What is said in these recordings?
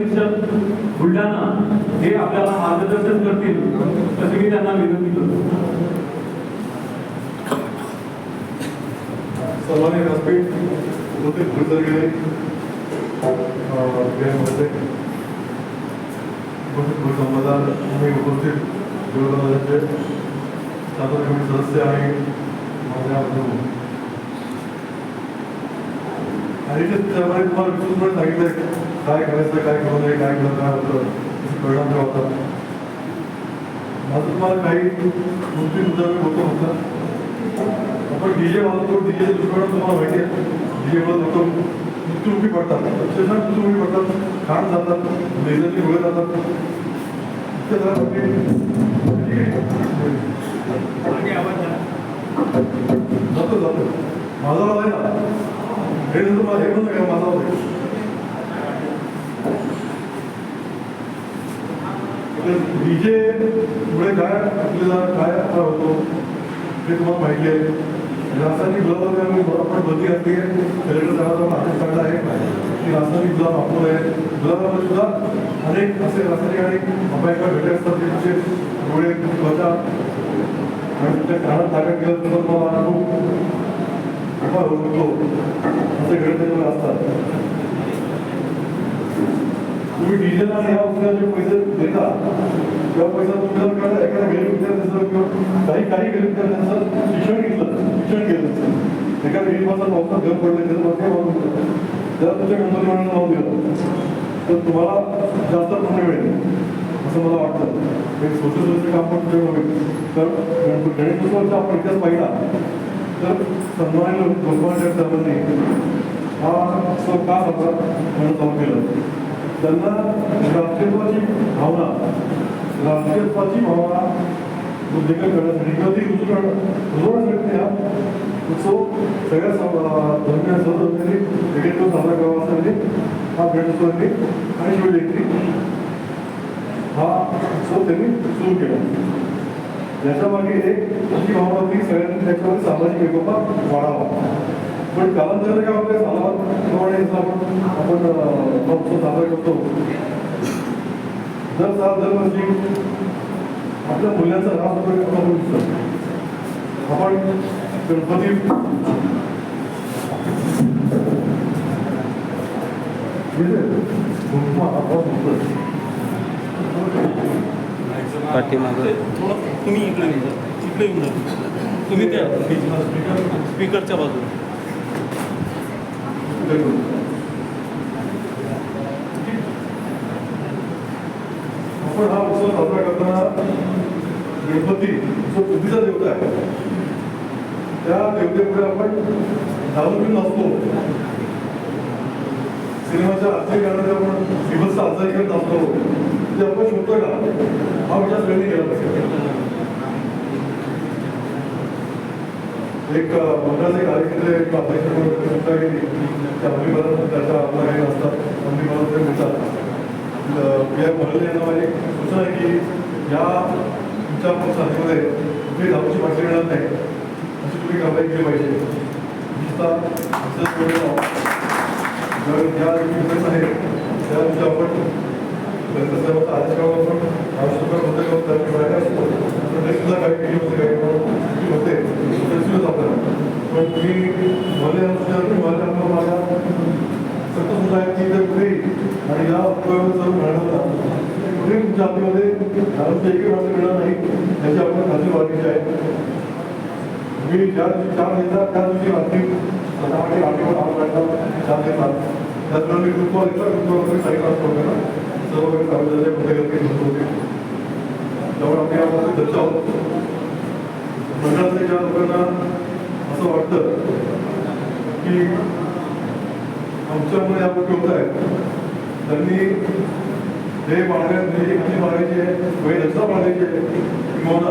परिषद बुलढाणा हे आपल्याला मार्गदर्शन करतील अशी मी त्यांना विनंती करतो. सर्वांनी व्यासपीठ उपस्थित गुरुतर गेले मी उपस्थित गुरुसंवादाचे शासन कमिटी सदस्य आहे माझ्या आणि ते त्यामध्ये तुम्हाला विशेषपणे सांगितलं आहे काय करायचं काय करू नये काय केलं काय होतं परिणाम काय होता. माझं तुम्हाला काही तीन मुद्दा बोलतो होता आपण डीजे वाजवतो डीजे दुष्परिणाम तुम्हाला माहिती आहे डीजे वाजवतो मृत्युमुखी पडतात. अक्षरशः मृत्युमुखी पडतात. खाण जातात मेजरची डोळे जातात. होते. जातो जातो. माझा आवाज आहे ना? हे मला हे पण माझा आवाज आहे? म्हणजे डीजे मुळे काय आपल्याला काय त्रास होतो ते तुम्हाला माहिती आहे. रासायनिक गुलाबामुळे आपण बंदी असते आहे. कलेक्टर साहेबांचा आदेश काढला आहे. की रासायनिक गुलाब वापरू आहे गुलाबामध्ये सुद्धा अनेक असे रासायनिक आणि अपायकार घटक असतात जे डोळे त्वचा आणि त्या कानात ताकद गेलं तर तुम्हाला अनुभव उभा होऊ शकतो. असे घटक असतात. तुम्ही डिझेल आणि या औषधाचे पैसे देता किंवा पैसा तुमचा कळलं एखाद्या गरीब विद्यार्थ्याचं किंवा काही काही गरीब विद्यार्थ्यांचं शिक्षण घेतलं शिक्षण केलं नसेल एखाद्या गरीब माणसाला पावसात घर पडलं त्याचं मध्ये वाहून जर तुमच्या गणपती नाव दिलं तर तुम्हाला जास्त पुण्य मिळेल असं मला वाटतं. एक सोशल सर्व्हिसचं काम पण तुमच्याकडे होईल. तर गणपती गणेशोत्सवाचा आपण इतिहास पाहिला. तर सन्मान्य भगवान सर्वांनी हा उत्सव का साजरा? म्हणून चालू केलं त्यांना राष्ट्रीयत्वाची भावना राष्ट्रीयत्वाची भावना उद्रेकन करण्यासाठी किंवा ती रुजवण रुजवण्यासाठी हा. उत्सव सगळ्या सम- धर्मीय सहधर्मियांनी एकत्र साजरा करावा असा म्हणजे हा गणेशोत्सवांनी आणि शिवजयंती हा उत्सव त्यांनी सुरू केला. याच्या मागे एक अशी भावना होती सगळ्यांनी त्याच्यामध्ये सामाजिक एकोपा वाढावा. पण कालांतराने काय आपल्या आपण साजरा करतो. दर साल दरवर्षी आपल्या मूल्यांचा ह्रास होतो आपण दिसतो आपण गणपती. पाठीमागं. तुम्ही इकडे येऊन जा इकडे येऊन जा. तुम्ही त्या स्पीकरच्या बाजूला. आपण हा उत्सव साजरा करताना गणपती जो बुद्धीचा देवता आहे. त्या देवतेपुढे आपण दारू नसतो सिनेमाच्या आजही करणारे आपण दिवस साजरा करत असतो ते आपण शोधतो का? हा विचार सगळ्यांनी केला पाहिजे. एक अं, मंडळाचे कार्यकर्ते एक अध्यक्ष गेली त्या हमीपदात त्याचा आपल्या काही असतात हमीपदात ते बोलतात या म्हणले यांना माझी सूचना आहे की या तुमच्या संस्थेमध्ये कुठली दारूची बाटली मिळत नाही अशी तुम्ही कारवाई केली पाहिजे. जर ज्या बिझनेस आहे त्या तुमच्या आपण साहेबांचा आदेश काढून आपण आवश्यक होते किंवा त्या बाहेर असतो पण ते सुद्धा काही केली होते काही गोष्टी होते ते सुद्धा आपल्याला पण तुम्ही मला मला आपलं माझ्या सक्त सुद्धा आहे की जर कुठेही आणि या उपयोगात जर मिळालं कुठेही एकही बाटली मिळणार नाही त्याची आपण खात्री बाळगायची आहे मी ज्या दिवशी चहा घेतात त्या दिवशी रात्री स्वतःमध्ये रात्रीवर आठ वाजता चार घेतात त्याचबरोबर मी ग्रुपवर इथला ग्रुपवर वगैरे साईड असतो ना सर्व काही कागदाच्या पुस्तकात होत होते त्यामुळे आम्ही यामध्ये चर्चा आहोत मंडळातल्या ज्या लोकांना असं वाटतं की आमच्यामुळे या गोष्टी होत आहेत त्यांनी हे बाळगायचे म्हणजे कशी बाळगायची आहे वय लक्षात बाळगायची किंवा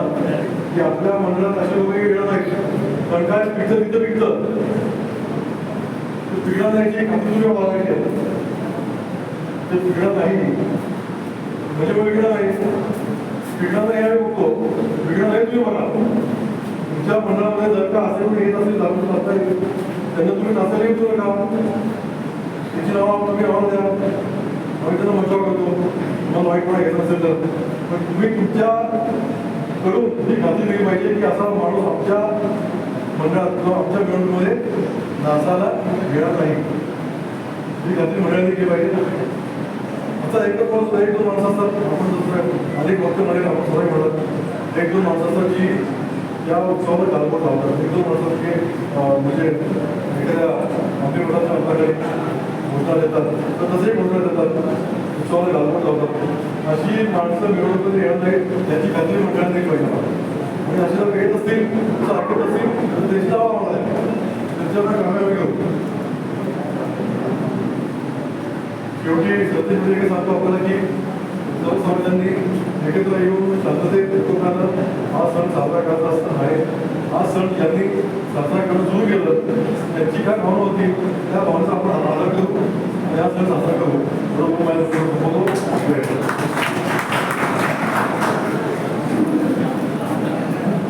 की आपल्या मंडळात असे वगैरे येणार नाही. पण काय पिकलं तिथं पिकलं ते पिकणार नाही एक खात्री तुझ्या आहे. ते पिकणार नाही. म्हणजे मग पिकणार नाही. पिकणार नाही आहे बघतो पिकणार नाही तुम्ही म्हणा. तुमच्या मंडळामध्ये जर का असेल येत असेल दारू नाचता येईल. त्यांना तुम्ही नाचायला येऊ का त्याची नावं तुम्ही नावं द्या. आम्ही त्यांना मजा करतो तुम्हाला वाईटपणा घेत असेल तर. पण तुम्ही तुमच्या करून ही खात्री दिली पाहिजे की असा माणूस आमच्या मंडळात किंवा आमच्या मिळवणुकीमध्ये नाचायला घेणार नाही. ही खात्री मंडळाने केली पाहिजे. आता एक दोन माणूस एक दोन माणसं असतात. आपण दुसरं अनेक वक्त मध्ये आपण सगळे म्हणत एक दोन माणसं असतात जी या उत्सवावर गालबोट लावतात. एक दोन माणसं म्हणजे एखाद्या आमच्या घोषणा देतात तर तसेही घोषणा देतात उत्सवाला गालबोट लावतात अशी माणसं मिळवणुकीमध्ये येणार नाही त्याची खात्री मंडळाने दिली पाहिजे. आणि असे जर येत असतील तर ऐकत असतील तर त्यांची दावा आम्हाला आहे त्यांच्यावर कामयाबी घेऊ शेवटी सत्यमध्ये एक सांगतो आपल्याला की सर्व समाजांनी एकत्र येऊन शांततेत लोकांना हा सण साजरा करत असताना आहे. हा सण ज्यांनी साजरा करणं सुरू केलं त्यांची काय भावना होती? त्या भावनेचा आपण आदर करू. やったら、な、子供前の子供、